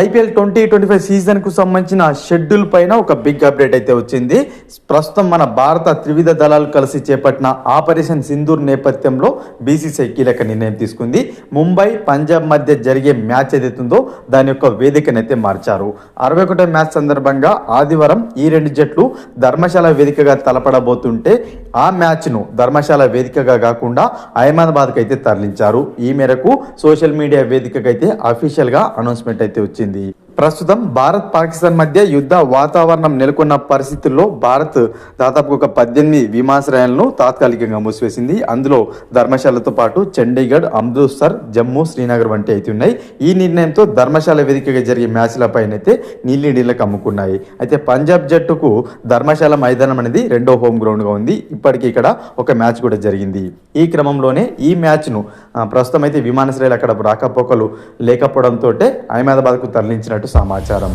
IPL twenty twenty five సీజన్కు సంబంధించిన schedule పైన ఒక బిగ్ అప్డేట్ అయితే వచ్చింది. ప్రస్తుతం మన భారత త్రివిధ దళాలు కలిసి చేపట్టిన ఆపరేషన్ సింధూర్ నేపథ్యంలో బీసీసీఐ కీలక నిర్ణయం తీసుకుంది. ముంబై పంజాబ్ మధ్య జరిగే మ్యాచ్ ఏదైతుందో దాని యొక్క వేదికనైతే మార్చారు. అరవై ఒకటో మ్యాచ్ సందర్భంగా ఆదివారం ఈ రెండు జట్లు ధర్మశాల వేదికగా తలపడబోతుంటే ఆ మ్యాచ్ను ధర్మశాల వేదికగా కాకుండా అహ్మదాబాద్కి అయితే తరలించారు. ఈ మేరకు సోషల్ మీడియా వేదికగా అయితే అఫీషియల్గా అనౌన్స్మెంట్ అయితే వచ్చింది. in the ప్రస్తుతం భారత్ పాకిస్తాన్ మధ్య యుద్ధ వాతావరణం నెలకొన్న పరిస్థితుల్లో భారత్ దాదాపు ఒక పద్దెనిమిది విమానాశ్రయాలను తాత్కాలికంగా మూసివేసింది. అందులో ధర్మశాలతో పాటు చండీగఢ్ అమృత్సర్ జమ్మూ శ్రీనగర్ వంటి అయితే ఉన్నాయి. ఈ నిర్ణయంతో ధర్మశాల వేదికగా జరిగే మ్యాచ్లపైన అయితే నీలి నీళ్ళకి అమ్ముకున్నాయి. అయితే పంజాబ్ జట్టుకు ధర్మశాల మైదానం అనేది రెండో హోమ్ గ్రౌండ్గా ఉంది. ఇప్పటికీ ఇక్కడ ఒక మ్యాచ్ కూడా జరిగింది. ఈ క్రమంలోనే ఈ మ్యాచ్ను ప్రస్తుతం అయితే విమానాశ్రయాలు అక్కడ రాకపోకలు లేకపోవడంతో అహ్మదాబాద్కు తరలించినట్టు సమాచారం